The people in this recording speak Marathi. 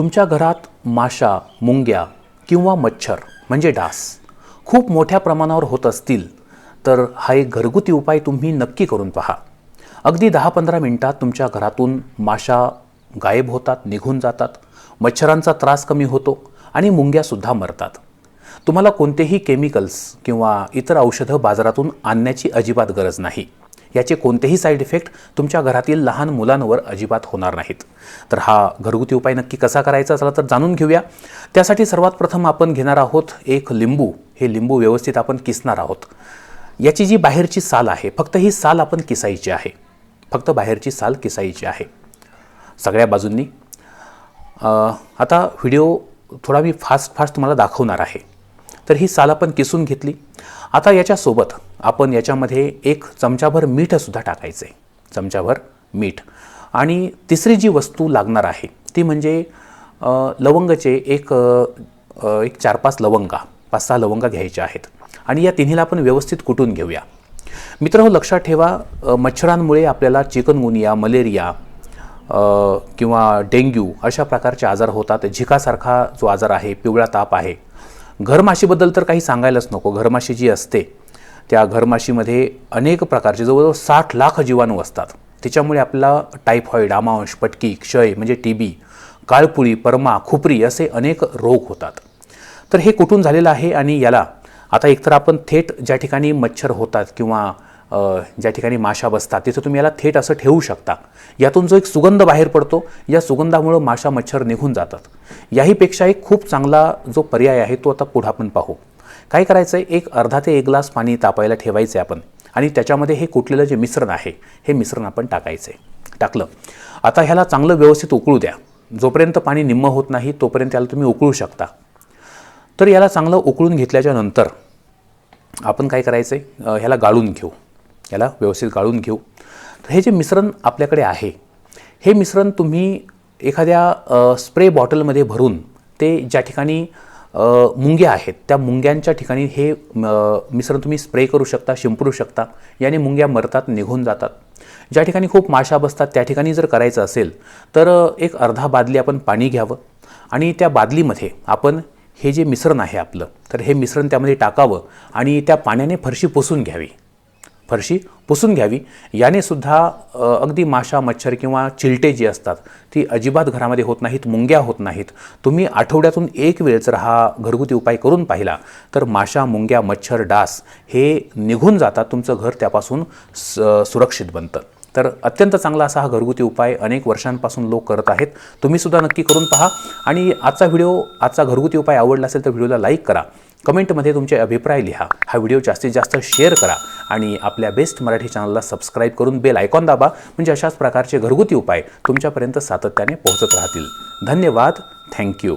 तुमच्या घरात माशा मुंग्या किंवा मच्छर म्हणजे डास खूप मोठ्या प्रमाणावर होत असतील तर हा एक घरगुती उपाय तुम्ही नक्की करून पहा. अगदी दहा पंधरा मिनटात तुमच्या घरातून माशा गायब होतात निघून जातात मच्छरांचा त्रास कमी होतो आणि मुंग्यासुद्धा मरतात. तुम्हाला कोणतेही केमिकल्स किंवा इतर औषधं बाजारातून आणण्याची अजिबात गरज नाही. याचे कोणतेही साईड इफेक्ट तुमच्या घरातील लहान मुलांवर अजिबात होणार नाहीत. तर हा घरगुती उपाय नक्की कसा करायचा चला तर जाणून घेऊया. त्यासाठी सर्वात प्रथम आपण घेणार आहोत एक लिंबू. हे लिंबू व्यवस्थित आपण किसणार आहोत. याची जी बाहेरची साल आहे फक्त ही साल आपण किसायची आहे. फक्त बाहेरची साल किसायची आहे. सगळ्या बाजूंनी. आता व्हिडिओ थोडा मी फास्ट फास्ट तुम्हाला दाखवणार आहे. तर ही साल आपण किसून घेतली. आता याच्यासोबत आपण याच्यामध्ये एक चमचाभर मीठसुद्धा टाकायचं. आहे चमचाभर मीठ. आणि तिसरी जी वस्तू लागणार आहे ती म्हणजे लवंगचे लवंगाचे एक एक चार पाच लवंगा पाच सहा लवंगा घ्यायच्या आहेत. आणि या तिन्हीला आपण व्यवस्थित कुटून घेऊया. मित्रांनो हो, लक्षात ठेवा मच्छरांमुळे आपल्याला चिकनगुनिया मलेरिया किंवा डेंग्यू अशा प्रकारचे आजार होतात. झिकासारखा जो आजार आहे पिवळा ताप आहे घरमाशीबद्दल तर काही सांगायलाच नको. घरमाशी जी असते त्या घरमाशीमध्ये अनेक प्रकारचे जवळजवळ साठ लाख जीवाणू असतात. त्याच्यामुळे आपला टायफॉईड आमांश पटकी क्षय म्हणजे टी बी काळपुळी परमा खुपरी असे अनेक रोग होतात. तर हे कुठून झालेलं आहे आणि याला आता एकतर आपण थेट ज्या ठिकाणी मच्छर होतात किंवा ज्या ठिकाणी माशा बसतात तिथं तुम्ही याला थेट असं ठेवू शकता. यातून जो एक सुगंध बाहेर पडतो या सुगंधामुळं माशा मच्छर निघून जातात. याहीपेक्षा एक खूप चांगला जो पर्याय आहे तो आता पुढं आपण पाहू. काय करायचं आहे एक अर्धा ते एक ग्लास पाणी तापायला ठेवायचं आहे आपण. आणि त्याच्यामध्ये हे कुटलेलं जे मिश्रण आहे हे मिश्रण आपण टाकायचं आहे टाकलं. आता ह्याला चांगलं व्यवस्थित उकळू द्या. जोपर्यंत पाणी निम्म होत नाही तोपर्यंत याला तुम्ही उकळू शकता. तर याला चांगलं उकळून घेतल्याच्या नंतर आपण काय करायचं आहे ह्याला गाळून घेऊ. याला व्यवस्थित गाळून घेऊ. तर हे जे मिश्रण आपल्याकडे आहे हे मिश्रण तुम्ही एखाद्या स्प्रे बॉटलमध्ये भरून ते ज्या ठिकाणी मुंग्या आहेत त्या मुंग्यांच्या ठिकाणी हे मिश्रण तुम्ही स्प्रे करू शकता शिंपडू शकता याने मुंग्या मरतात निघून जातात. ज्या ठिकाणी खूप माशा बसतात त्या ठिकाणी जर करायचं असेल तर एक अर्धा बादली आपण पाणी घ्यावं आणि त्या बादलीमध्ये आपण हे जे मिश्रण आहे आपलं तर हे मिश्रण त्यामध्ये टाकावं आणि त्या पाण्याने फरशी पुसून घ्यावी. फरशी पुसून घ्यावी. याने सुद्धा अगदी माशा मच्छर किंवा चिलटे जी असतात ती अजिबात घरामध्ये होत नाहीत मुंग्या होत नाहीत. तुम्ही आठवड्यातून एक वेळ जर हा घरगुती उपाय करून पाहिला तर माशा मुंग्या मच्छर डास हे निघून जातात तुमचं घर त्यापासून स सुरक्षित बनतं. तर अत्यंत चांगला असा हा घरगुती उपाय अनेक वर्षांपासून लोक करत आहेत. तुम्हीसुद्धा नक्की करून पहा आणि आजचा व्हिडिओ आजचा घरगुती उपाय आवडला असेल तर व्हिडिओला लाईक करा. कमेंटमध्ये तुमचे अभिप्राय लिहा. हा व्हिडिओ जास्तीत जास्त शेअर करा आणि आपल्या बेस्ट मराठी चॅनलला सबस्क्राईब करून बेल आयकॉन दाबा म्हणजे अशाच प्रकारचे घरगुती उपाय तुमच्यापर्यंत सातत्याने पोहोचत राहतील. धन्यवाद. थँक्यू.